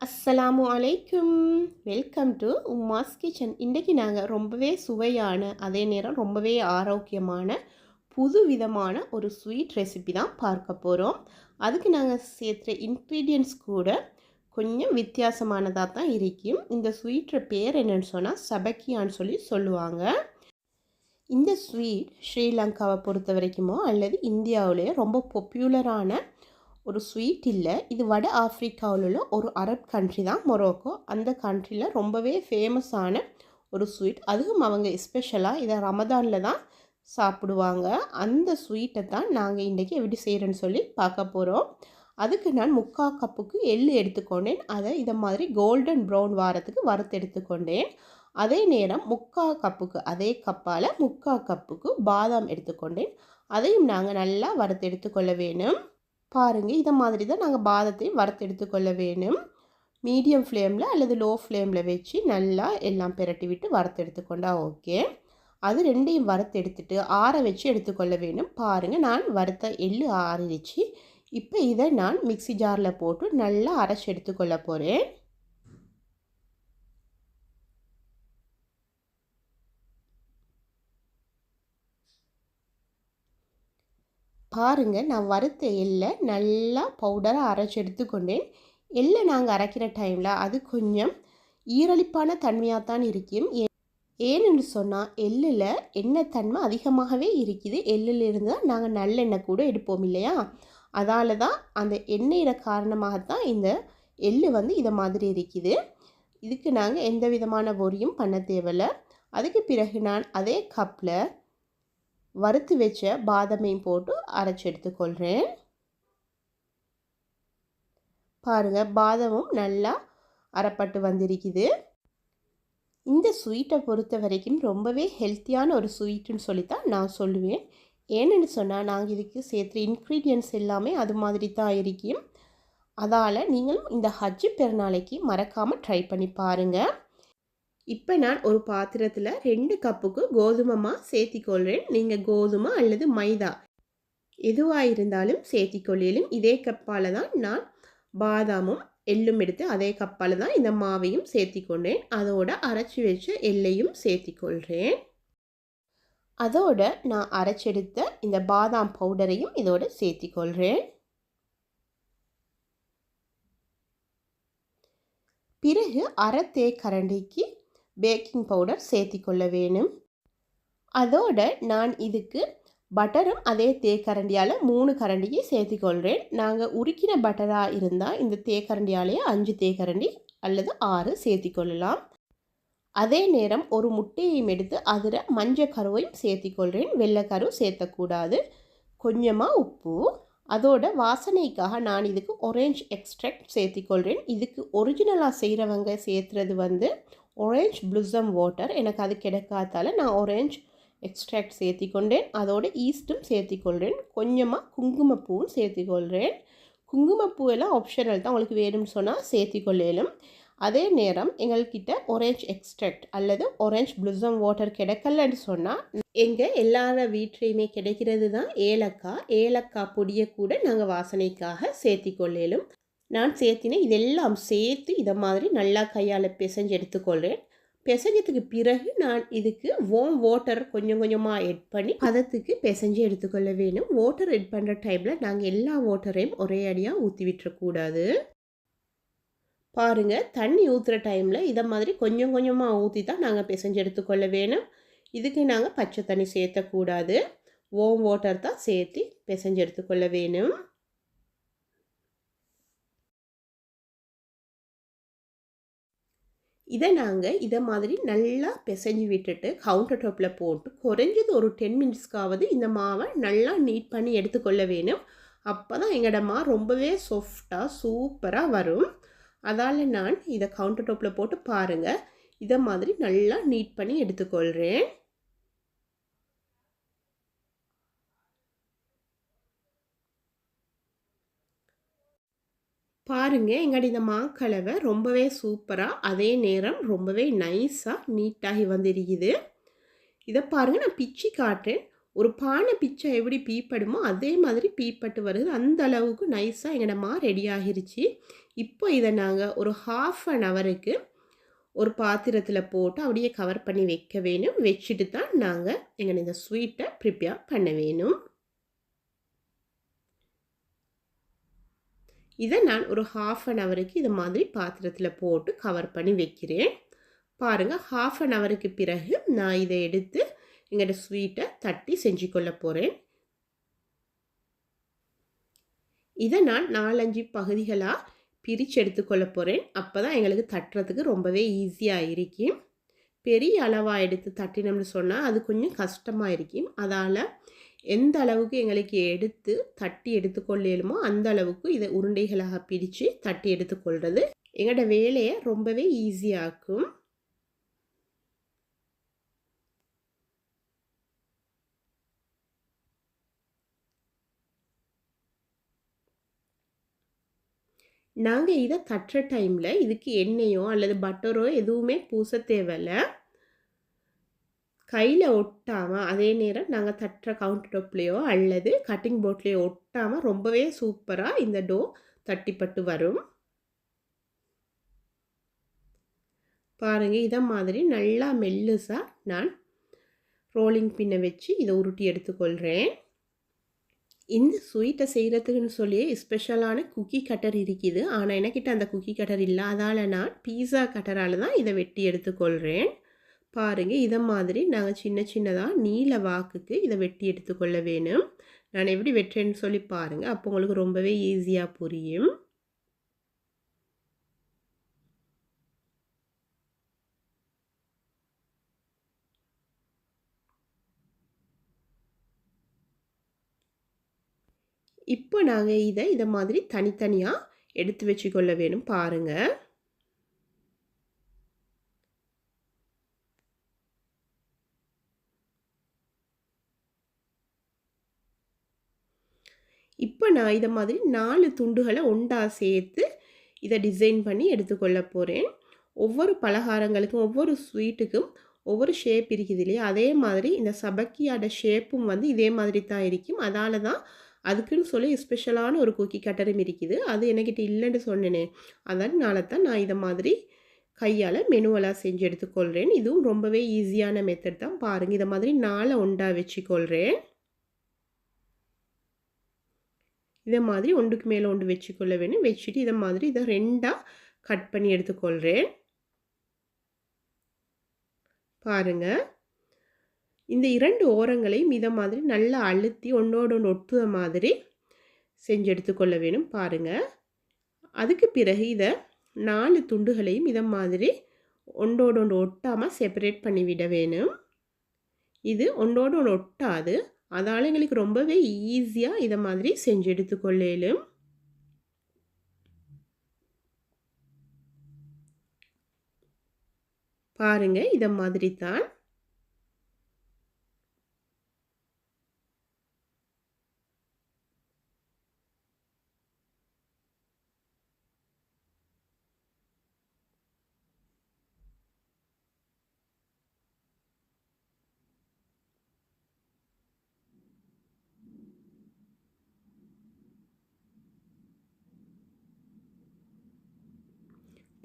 அஸ்ஸலாமு அலைக்கும். Welcome to Uma's kitchen இன்றைக்கி நாங்கள் ரொம்பவே சுவையான அதே நேரம் ரொம்பவே ஆரோக்கியமான புது விதமான ஒரு ஸ்வீட் ரெசிபி தான் பார்க்க போகிறோம் அதுக்கு நாங்கள் சேர்த்துற இன்க்ரீடியன்ட்ஸ் கூட கொஞ்சம் வித்தியாசமானதாக தான் இருக்கும். இந்த ஸ்வீட்டோட பேர் என்னன்னு சொன்னால் சபக்கியான்னு சொல்லி சொல்லுவாங்க. இந்த ஸ்வீட் ஸ்ரீலங்காவை பொறுத்த வரைக்குமோ அல்லது இந்தியாவிலேயே ரொம்ப பாப்புலரான ஒரு ஸ்வீட் இல்லை. இது வட ஆஃப்ரிக்காவில் உள்ள ஒரு அரப் கண்ட்ரி தான் மொரோக்கோ அந்த கண்ட்ரியில் ரொம்பவே ஃபேமஸான ஒரு ஸ்வீட் அதுவும் அவங்க எஸ்பெஷலாக இதை ரமதானில் தான் சாப்பிடுவாங்க. அந்த ஸ்வீட்டை தான் நாங்கள் இன்றைக்கி எப்படி செய்கிறேன்னு சொல்லி பார்க்க போகிறோம் அதுக்கு நான் முக்கால் கப்புக்கு எள் எடுத்துக்கொண்டேன். அதை இதை மாதிரி கோல்டன் ப்ரௌன் வாரத்துக்கு வறுத்து எடுத்துக்கொண்டேன். அதே நேரம் முக்கால் கப்புக்கு அதே கப்பால் முக்கால் கப்புக்கு பாதாம் எடுத்துக்கொண்டேன். அதையும் நாங்கள் நல்லா வறுத்து எடுத்துக்கொள்ள வேணும். பாருங்கள் இதை மாதிரி தான் நாங்கள் பாதத்தையும் வறுத்து எடுத்துக்கொள்ள வேணும். மீடியம் ஃப்ளேமில் அல்லது லோ ஃப்ளேமில் வச்சு நல்லா எல்லாம் பிரட்டி விட்டு வறுத்து எடுத்துக்கொண்டா ஓகே. அது ரெண்டையும் வறுத்து எடுத்துட்டு ஆற வச்சு எடுத்துக்கொள்ள வேணும். பாருங்கள் நான் வறுத்த எள்ளு ஆறிடுச்சு. இப்போ இதை நான் மிக்சி ஜாரில் போட்டு நல்லா அரைச்சி எடுத்துக்கொள்ள போகிறேன் பாருங்கள் நான் வறுத்த எள்ளை நல்லா பவுடராக அரைச்சி எடுத்துக்கொண்டேன். எள்ளை நாங்கள் அரைக்கிற டைமில் அது கொஞ்சம் ஈரழிப்பான தன்மையாக தான் இருக்கும். ஏன்னு சொன்னால் எள்ளில் எண்ணெய் தன்மை அதிகமாகவே இருக்குது. எள்ளில் இருந்தால் நாங்கள் நல்லெண்ணெய் கூட எடுப்போம் இல்லையா? அதால் தான் அந்த எண்ணெயிட காரணமாகத்தான் இந்த எள்ளு வந்து இதை மாதிரி இருக்குது. இதுக்கு நாங்கள் எந்த விதமான பொரியும் பண்ண தேவையில்லை. அதுக்கு பிறகு நான் அதே கப்பில் வறுத்து வச்ச பாதாமையும் போட்டு அரைச்சி எடுத்துக்கொள்கிறேன் பாருங்கள் பாதமும் நல்லா அரைப்பட்டு வந்திருக்குது. இந்த ஸ்வீட்டை பொறுத்த வரைக்கும் ரொம்பவே ஹெல்த்தியான ஒரு ஸ்வீட்டுன்னு சொல்லித்தான் நான் சொல்லுவேன். ஏன்னு சொன்னால் நாங்கள் இதுக்கு சேர்த்து இன்க்ரீடியன்ஸ் எல்லாமே அது மாதிரி தான் இருக்கும். அதால் நீங்களும் இந்த ஹஜ்ஜு பெருநாளைக்கு மறக்காமல் ட்ரை பண்ணி பாருங்கள் இப்போ நான் ஒரு பாத்திரத்தில் ரெண்டு கப்புக்கு கோதுமமாக சேர்த்திக்கொள்கிறேன் நீங்கள் கோதுமை அல்லது மைதா எதுவாக இருந்தாலும் சேர்த்திக்கொள்ளிலும் இதே கப்பால் தான் நான் பாதாமும் எள்ளும் எடுத்து அதே கப்பால் தான் இந்த மாவையும் சேர்த்திக்கொண்டேன். அதோட அரைச்சி வச்ச எள்ளையும் சேர்த்திக்கொள்கிறேன் அதோட நான் அரைச்செடுத்த இந்த பாதாம் பவுடரையும் இதோடு சேர்த்திக்கொள்கிறேன் பிறகு அரை தேக்கரண்டிக்கு பேக்கிங் பவுடர் சேர்த்திக்கொள்ள வேணும். அதோட நான் இதுக்கு பட்டரும் அதே தேக்கரண்டியால் மூணு கரண்டியை சேர்த்திக்கொள்கிறேன் நாங்கள் உருக்கின பட்டராக இருந்தால் இந்த தேக்கரண்டியாலேயே அஞ்சு தேக்கரண்டி அல்லது ஆறு சேர்த்திக்கொள்ளலாம். அதே நேரம் ஒரு முட்டையையும் எடுத்து அதில் மஞ்சள் கருவையும் சேர்த்திக்கொள்கிறேன் வெள்ளைக்கரு சேர்த்தக்கூடாது. கொஞ்சமாக உப்பு. அதோட வாசனைக்காக நான் இதுக்கு ஒரேஞ்ச் எக்ஸ்ட்ராக்ட் சேர்த்திக்கொள்கிறேன் இதுக்கு ஒரிஜினலாக செய்கிறவங்க சேர்த்துறது வந்து ஒரேஞ்ச் ப்ளூசம் வாட்டர் எனக்கு அது கிடைக்காதால நான் ஒரேஞ்ச் எக்ஸ்ட்ராக்ட் சேர்த்திக்கொண்டேன். அதோட ஈஸ்ட்டும் சேர்த்தி கொள்கிறேன் கொஞ்சமாக குங்குமப்பூவும் சேர்த்திக்கொள்கிறேன் குங்குமப்பூ எல்லாம் ஆப்ஷனல் தான் உங்களுக்கு வேணும்னு சொன்னால் சேர்த்திக்கொள்ளலும். அதே நேரம் எங்கள்கிட்ட ஒரேஞ்ச் எக்ஸ்ட்ராக்ட் அல்லது ஒரேஞ்ச் ப்ளூசம் வாட்டர் கிடைக்கலன்னு சொன்னால் எங்கள் எல்லார வீட்லேயுமே கிடைக்கிறது தான் ஏலக்காய். ஏலக்காய் பொடியை கூட நாங்கள் வாசனைக்காக சேர்த்திக்கொள்ளலும். நான் சேர்த்தினேன் இதெல்லாம் சேர்த்து இதை மாதிரி நல்லா கையால் பிசைஞ்சு எடுத்துக்கொள்கிறேன் பிசைஞ்சதுக்கு பிறகு நான் இதுக்கு ஓம் வாட்டர் கொஞ்சம் கொஞ்சமாக எட் பண்ணி பதத்துக்கு பிசைஞ்சு எடுத்துக்கொள்ள வேணும். வாட்டர் எட் பண்ணுற டைமில் நாங்கள் எல்லா வாட்டரையும் ஒரே அடியாக ஊற்றி விட்டுறக்கூடாது பாருங்கள் தண்ணி ஊற்றுற டைமில் இதை மாதிரி கொஞ்சம் கொஞ்சமாக ஊற்றி தான் நாங்கள் பிசைஞ்சு எடுத்துக்கொள்ள வேணும். இதுக்கு நாங்கள் பச்சை தண்ணி சேர்த்தக்கூடாது ஓம் வாட்டர் தான் சேர்த்து பிசைஞ்சு எடுத்துக்கொள்ள வேணும். இதை நாங்கள் இதை மாதிரி நல்லா பிசைஞ்சு விட்டுட்டு கவுண்டர் டாப்பில் போட்டு குறைஞ்சது ஒரு டென் மினிட்ஸ்க்காவது இந்த மாவை நல்லா நீட் பண்ணி எடுத்துக்கொள்ள வேணும். அப்போ தான் எங்களோட மா ரொம்பவே சாஃப்டாக சூப்பராக வரும். அதால் நான் இதை கவுண்டர் டாப்பில் போட்டு பாருங்கள் இதை மாதிரி நல்லா நீட் பண்ணி எடுத்துக்கொள்கிறேன் பாருங்கள் எங்களோட இந்த மாக்கலவை ரொம்பவே சூப்பராக அதே நேரம் ரொம்பவே நைஸாக நீட்டாகி வந்துருக்குது. இதை பாருங்கள் நான் பிச்சு காட்டுறேன். ஒரு பானை பிச்சை எப்படி பீப்படுமோ அதே மாதிரி பீப்பட்டு வருது. அந்த அளவுக்கு நைஸாக எங்களோட மா ரெடி ஆகிருச்சு. இப்போ இதை நாங்கள் ஒரு ஹாஃப் அன் ஹவருக்கு ஒரு பாத்திரத்தில் போட்டு அப்படியே கவர் பண்ணி வைக்க வேணும். வச்சுட்டு தான் நாங்கள் எங்கள் இந்த ஸ்வீட்டை ப்ரிப்பேர் பண்ண வேணும். இதை நான் ஒரு ஹாஃப் அன் ஹவருக்கு இது மாதிரி பாத்திரத்தில் போட்டு கவர் பண்ணி வைக்கிறேன். பாருங்கள் ஹாஃப் அன் ஹவருக்கு பிறகு நான் இதை எடுத்து எங்களோட ஸ்வீட்டை தட்டி செஞ்சு கொள்ள போகிறேன் இதை நான் நாலஞ்சு பகுதிகளாக பிரித்து எடுத்துக்கொள்ள போகிறேன் அப்போ தான் எங்களுக்கு தட்டுறதுக்கு ரொம்பவே ஈஸியாக இருக்கும். பெரிய அளவாக எடுத்து தட்டினோம்னு சொன்னால் அது கொஞ்சம் கஷ்டமாக இருக்கும். அதால் எந்த அளவுக்கு எங்களுக்கு எடுத்து தட்டி எடுத்துக்கொள்ளலுமோ அந்த அளவுக்கு இதை உருண்டைகளாக பிரித்து தட்டி எடுத்துக்கொள்வது எங்களோட வேலையை ரொம்பவே ஈஸியாக்கும் நாங்கள் இதை தட்டுற டைமில் இதுக்கு எண்ணெயோ அல்லது பட்டரோ எதுவுமே பூச தேவையில்லை. கையில் ஒட்டாமல் அதே நேரம் நாங்கள் தட்டுற கவுண்டர் டாப்லேயோ அல்லது கட்டிங் போர்ட்லேயோ ஒட்டாமல் ரொம்பவே சூப்பராக இந்த டோ தட்டிப்பட்டு வரும். பாருங்கள் இதை மாதிரி நல்லா மெல்லுசாக நான் ரோலிங் பின்னை வச்சு இதை உருட்டி எடுத்துக்கொள்கிறேன் இந்த ஸ்வீட்டை செய்கிறதுக்குன்னு சொல்லி ஸ்பெஷலான குக்கி கட்டர் இருக்குது. ஆனால் எனக்கிட்ட அந்த குக்கி கட்டர் இல்லை அதால் நான் பீஸா கட்டரால் தான் இதை வெட்டி எடுத்துக்கொள்கிறேன் பாருங்கள் இதை மாதிரி நாங்கள் சின்ன சின்னதாக நீல வாக்குக்கு இதை வெட்டி எடுத்துக்கொள்ள வேணும். நான் எப்படி வெட்டுறேன்னு சொல்லி பாருங்கள் அப்போ உங்களுக்கு ரொம்பவே ஈஸியாக புரியும். இப்போ நாங்கள் இதை இதை மாதிரி தனித்தனியாக எடுத்து வச்சுக்கொள்ள வேணும் பாருங்கள் இப்போ நான் இதை மாதிரி நாலு துண்டுகளை ஒண்டா சேர்த்து இதை டிசைன் பண்ணி எடுத்துக்கொள்ள போகிறேன் ஒவ்வொரு பலகாரங்களுக்கும் ஒவ்வொரு ஸ்வீட்டுக்கும் ஒவ்வொரு ஷேப் இருக்குது இல்லையா? அதே மாதிரி இந்த சபக்கியோட ஷேப்பும் வந்து இதே மாதிரி தான் இருக்கும். அதால தான் அதுக்குன்னு சொல்லி ஸ்பெஷலான ஒரு குக்கி கட்டரும் இருக்குது. அது என்கிட்ட இல்லைன்னு சொன்னேனே. அதனால தான் நான் இதை மாதிரி கையால் மெனுவலாக செஞ்சு எடுத்துக்கொள்கிறேன் இதுவும் ரொம்பவே ஈஸியான மெத்தட் தான். பாருங்கள் இதை மாதிரி நாளை ஒண்டா வச்சுக்கொள்கிறேன் இதை மாதிரி ஒன்றுக்கு மேலே ஒன்று வச்சுக்கொள்ள வேணும். வச்சுட்டு இதை மாதிரி இதை ரெண்டாக கட் பண்ணி எடுத்துக்கொள்கிறேன். பாருங்கள் இந்த இரண்டு ஓரங்களையும் இதை மாதிரி நல்லா அழுத்தி ஒன்றோடு ஒன்று ஒட்டுத மாதிரி செஞ்சு எடுத்துக்கொள்ள வேணும். பாருங்கள் அதுக்கு பிறகு இதை நாலு துண்டுகளையும் இதை மாதிரி ஒன்றோடு ஒன்று ஒட்டாமல் செப்பரேட் பண்ணி விட வேணும். இது ஒன்றோடு ஒன்று ஒட்டாது. அதால் எங்களுக்கு ரொம்பவே ஈஸியாக இதை மாதிரி செஞ்சு எடுத்துக்கொள்ளேலும் பாருங்க இதை மாதிரி தான்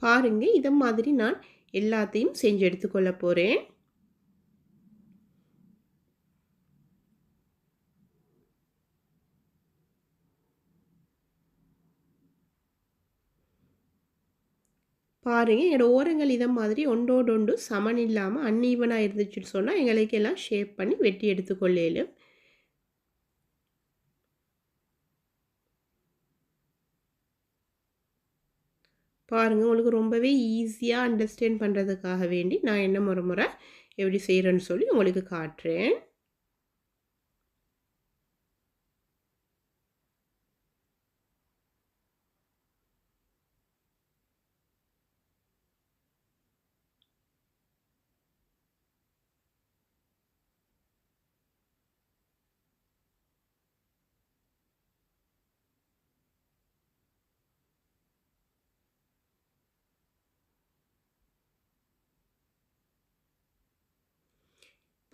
பாருங்க இதை மாதிரி நான் எல்லாத்தையும் செஞ்சு எடுத்துக்கொள்ள போகிறேன் பாருங்க என்னோட ஓரங்கள் இதை மாதிரி ஒன்றோடு சமன் இல்லாமல் அன்ஈவனாக இருந்துச்சுன்னு சொன்னால் எங்களுக்கு எல்லாம் ஷேப் பண்ணி வெட்டி எடுத்துக்கொள்ளேலும் பாருங்கள் உங்களுக்கு ரொம்பவே ஈஸியாக அண்டர்ஸ்டாண்ட் பண்ணுறதுக்காக வேண்டி நான் என்ன முறை முறை எப்படி செய்கிறேன்னு சொல்லி உங்களுக்கு காட்டுறேன்.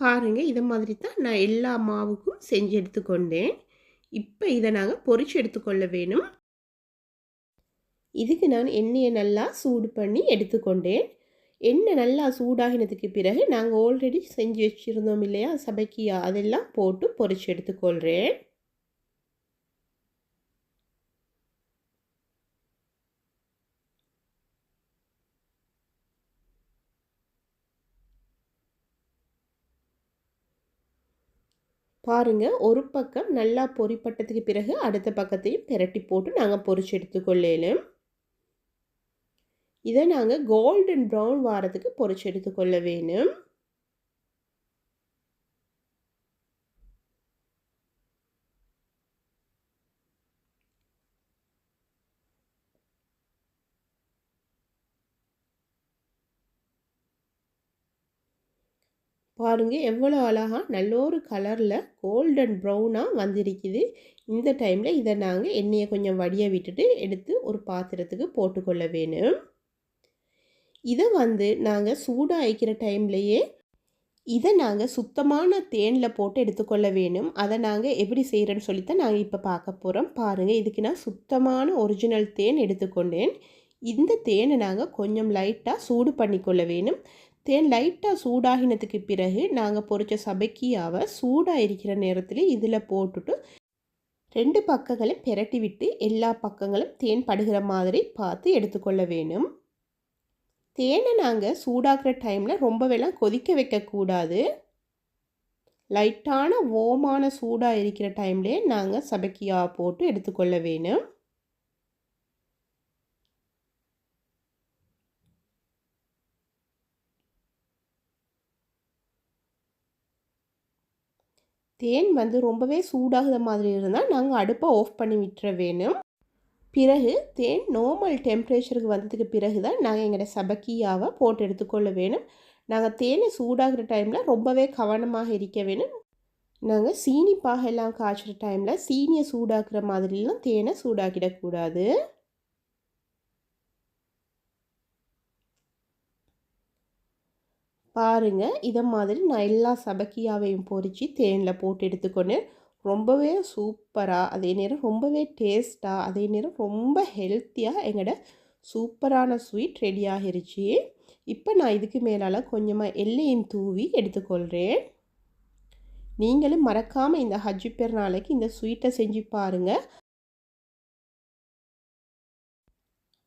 பாருங்கள் இதை மாதிரி தான் நான் எல்லா மாவுக்கும் செஞ்சு எடுத்துக்கொண்டேன். இப்போ இதை நாங்கள் பொறிச்சு எடுத்துக்கொள்ள வேணும். இதுக்கு நான் எண்ணெயை நல்லா சூடு பண்ணி எடுத்துக்கொண்டேன். எண்ணெய் நல்லா சூடாகினதுக்கு பிறகு நாங்கள் ஆல்ரெடி செஞ்சு வச்சுருந்தோம் இல்லையா? சபைக்கியா அதெல்லாம் போட்டு பொறிச்சு எடுத்துக்கொள்கிறேன் பாருங்க ஒரு பக்கம் நல்லா பொறிப்பட்டதுக்கு பிறகு அடுத்த பக்கத்தையும் பெரட்டி போட்டு நாங்கள் பொரிச்சு எடுத்துக்கொள்ளலும் இதை நாங்கள் கோல்டன் ப்ரௌன் வாரத்துக்கு பொரிச்சு எடுத்துக்கொள்ள வேணும். பாருங்கள் எவ்வளோ அழகாக நல்ல ஒரு கலரில் கோல்டன் ப்ரௌனாக வந்திருக்குது. இந்த டைமில் இதை நாங்கள் எண்ணெயை கொஞ்சம் வடிய விட்டுட்டு எடுத்து ஒரு பாத்திரத்துக்கு போட்டுக்கொள்ள வேணும். இதை வந்து நாங்கள் சூடாக வைக்கிற டைம்லையே இதை நாங்கள் சுத்தமான தேனில் போட்டு எடுத்துக்கொள்ள வேணும். அதை நாங்கள் எப்படி செய்கிறேன்னு சொல்லித்தான் நாங்கள் இப்போ பார்க்க போகிறோம் பாருங்கள் இதுக்கு நான் சுத்தமான ஒரிஜினல் தேன் எடுத்துக்கொண்டேன். இந்த தேனை நாங்கள் கொஞ்சம் லைட்டாக சூடு பண்ணிக்கொள்ள வேணும். தேன் லைட்டாக சூடாகினதுக்கு பிறகு நாங்கள் பொறிச்ச சபைக்கியாவை சூடாக இருக்கிற நேரத்தில் இதில் போட்டுட்டு ரெண்டு பக்கங்களும் பெரட்டி விட்டு எல்லா பக்கங்களும் தேன் படுகிற மாதிரி பார்த்து எடுத்துக்கொள்ள வேணும். தேனை நாங்கள் சூடாக்குற டைமில் ரொம்பவெல்லாம் கொதிக்க வைக்கக்கூடாது லைட்டான ஓமான சூடாக இருக்கிற டைம்லேயே நாங்கள் சபக்கியா போட்டு எடுத்துக்கொள்ள வேணும். தேன் வந்து ரொம்பவே சூடாகுத மாதிரி இருந்தால் நாங்கள் அடுப்பை ஆஃப் பண்ணி விட்டுற வேணும். பிறகு தேன் நார்மல் டெம்ப்ரேச்சருக்கு வந்ததுக்கு பிறகு தான் நாங்கள் எங்களோட சபக்கியாவை போட்டு எடுத்துக்கொள்ள வேணும். நாங்கள் தேனை சூடாகிற டைமில் ரொம்பவே கவனமாக இருக்க வேணும். நாங்கள் சீனி பாகெல்லாம் காய்ச்சுற டைமில் சீனியை சூடாக்குற மாதிரிலாம் தேனை சூடாக்கிடக்கூடாது. பாருங்கள் இதை மாதிரி நான் எல்லா சபக்கியாவையும் பொறிச்சு தேனில் போட்டு எடுத்துக்கொண்டு ரொம்பவே சூப்பராக அதே நேரம் ரொம்பவே டேஸ்ட்டாக அதே நேரம் ரொம்ப ஹெல்த்தியாக எங்களோட சூப்பரான ஸ்வீட் ரெடி ஆகிருச்சு. இப்போ நான் இதுக்கு மேலால் கொஞ்சமாக எல்லையும் தூவி எடுத்துக்கொள்கிறேன் நீங்களும் மறக்காமல் இந்த ஹஜ்ஜி பெருநாளைக்கு இந்த ஸ்வீட்டை செஞ்சு பாருங்கள்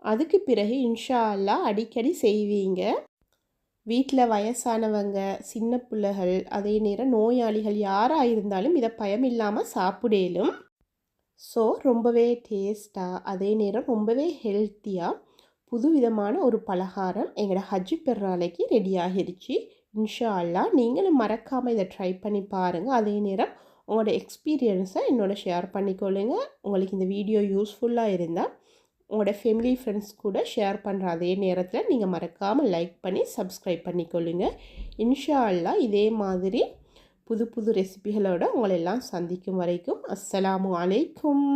அதுக்கு பிறகு இன்ஷா அல்லா அடிக்கடி செய்வீங்க. வீட்டில் வயசானவங்க சின்ன பிள்ளைகள் அதே நேரம் நோயாளிகள் யாராக இருந்தாலும் இதை பயம் இல்லாமல் சாப்பிடலும். ஸோ ரொம்பவே டேஸ்ட்டாக அதே நேரம் ரொம்பவே ஹெல்த்தியாக புது விதமான ஒரு பலகாரம் எங்களோட ஹஜ்ஜி பெருநாளைக்கு ரெடி ஆகிருச்சு. இன்ஷா அல்லா நீங்களும் மறக்காமல் இதை ட்ரை பண்ணி பாருங்கள் அதே நேரம் உங்களோட எக்ஸ்பீரியன்ஸை என்னோட ஷேர் பண்ணிக்கொள்ளுங்க. உங்களுக்கு இந்த வீடியோ யூஸ்ஃபுல்லாக இருந்தால் உங்களோட ஃபேமிலி ஃப்ரெண்ட்ஸ் கூட ஷேர் பண்ணுற அதே நேரத்தில் நீங்கள் மறக்காமல் லைக் பண்ணி சப்ஸ்கிரைப் பண்ணிக்கொள்ளுங்க. இன்ஷா அல்லா இதே மாதிரி புது புது ரெசிபிகளோடு உங்களெல்லாம் சந்திக்கும் வரைக்கும் அஸ்ஸலாமு அலைக்கும்.